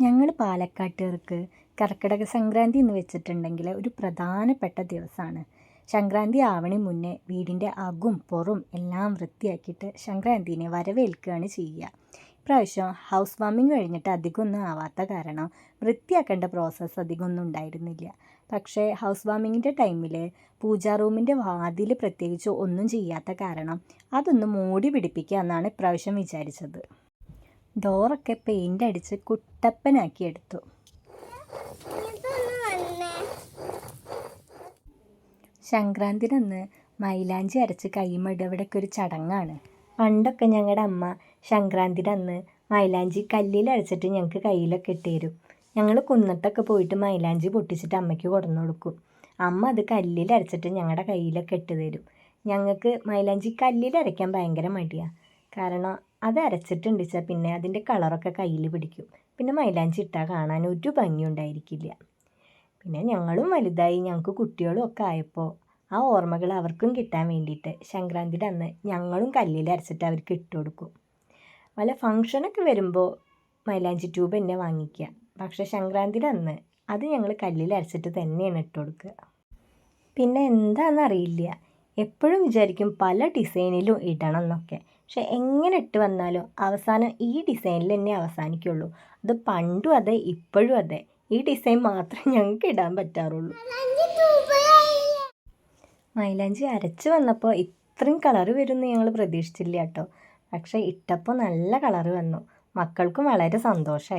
ഞങ്ങൾ പാലക്കാട്ടുകാർക്ക് കർക്കിടക സംക്രാന്തി എന്ന് വെച്ചിട്ടുണ്ടെങ്കിൽ ഒരു പ്രധാനപ്പെട്ട ദിവസമാണ്. സംക്രാന്തി ആവണി മുന്നേ വീടിന്റെ അകും പുറം എല്ലാം വൃത്തിയാക്കിയിട്ട് സംക്രാന്തിനെ വരവേൽക്കുകയാണ് ചെയ്യുക. ഇപ്രാവശ്യം ഹൗസ് വാമിങ് കഴിഞ്ഞിട്ട് അധികമൊന്നും ആവാത്ത കാരണം വൃത്തിയാക്കേണ്ട പ്രോസസ്സ് അധികമൊന്നും ഉണ്ടായിരുന്നില്ല. പക്ഷേ ഹൗസ് വാമിങ്ങിന്റെ ടൈമിൽ പൂജാ റൂമിന്റെ വാതിൽ പ്രത്യേകിച്ച് ഒന്നും ചെയ്യാത്ത കാരണം അതൊന്ന് മൂടി പിടിപ്പിക്കുക എന്നാണ് ഇപ്രാവശ്യം വിചാരിച്ചത്. ഡോറൊക്കെ പെയിന്റ് അടിച്ച് കുട്ടപ്പനാക്കി എടുത്തു. സംക്രാന്തിനന്ന് മൈലാഞ്ചി അരച്ച് കൈമടവിടൊക്കെ ഒരു ചടങ്ങാണ്. പണ്ടൊക്കെ ഞങ്ങളുടെ അമ്മ സംക്രാന്തിന്റെ അന്ന് മൈലാഞ്ചി കല്ലിൽ അരച്ചിട്ട് ഞങ്ങൾക്ക് കയ്യിലൊക്കെ ഇട്ടുതരും ഞങ്ങൾ കുന്നത്തൊക്കെ പോയിട്ട് മൈലാഞ്ചി പൊട്ടിച്ചിട്ട് അമ്മയ്ക്ക് കൊടുന്നു കൊടുക്കും അമ്മ അത് കല്ലിൽ അരച്ചിട്ട് ഞങ്ങളുടെ കയ്യിലൊക്കെ ഇട്ട് തരും. ഞങ്ങൾക്ക് മൈലാഞ്ചി കല്ലിൽ അരയ്ക്കാൻ ഭയങ്കര മടിയാണ് കാരണം അത് അരച്ചിട്ടുണ്ട് വെച്ചാൽ പിന്നെ അതിന്റെ കളറൊക്കെ കയ്യിൽ പിടിക്കും. പിന്നെ മൈലാഞ്ചി ഇട്ടാൽ കാണാൻ ഒരു ഭംഗിയുണ്ടായിരിക്കില്ല. പിന്നെ ഞങ്ങളും വലുതായി ഞങ്ങൾക്ക് കുട്ടികളും ഒക്കെ ആയപ്പോൾ ആ ഓർമ്മകൾ അവർക്കും കിട്ടാൻ വേണ്ടിയിട്ട് സംക്രാന്തിയുടെ അന്ന് ഞങ്ങളും കല്ലിൽ അരച്ചിട്ട് അവർക്ക് ഇട്ട് കൊടുക്കും. വല്ല ഫങ്ഷനൊക്കെ വരുമ്പോൾ മൈലാഞ്ചി ട്യൂബ് തന്നെ വാങ്ങിക്കുക പക്ഷേ സംക്രാന്തിയുടെ അന്ന് അത് ഞങ്ങൾ കല്ലിൽ അരച്ചിട്ട് തന്നെയാണ് ഇട്ട് കൊടുക്കുക പിന്നെ എന്താണെന്നറിയില്ല എപ്പോഴും വിചാരിക്കും പല ഡിസൈനിലും ഇടണം എന്നൊക്കെ പക്ഷെ എങ്ങനെ ഇട്ട് വന്നാലും അവസാനം ഈ ഡിസൈനിൽ തന്നെ അവസാനിക്കുള്ളൂ. അത് പണ്ടും അതെ ഇപ്പോഴും അതെ. ഈ ഡിസൈൻ മാത്രമേ ഞങ്ങൾക്ക് ഇടാൻ പറ്റാറുള്ളൂ. മൈലാഞ്ചി അരച്ച് വന്നപ്പോൾ ഇത്രയും കളറ് വരുമെന്ന് ഞങ്ങൾ പ്രതീക്ഷിച്ചില്ല കേട്ടോ. പക്ഷേ ഇട്ടപ്പോൾ നല്ല കളറ് വന്നു. മക്കൾക്കും വളരെ സന്തോഷമായി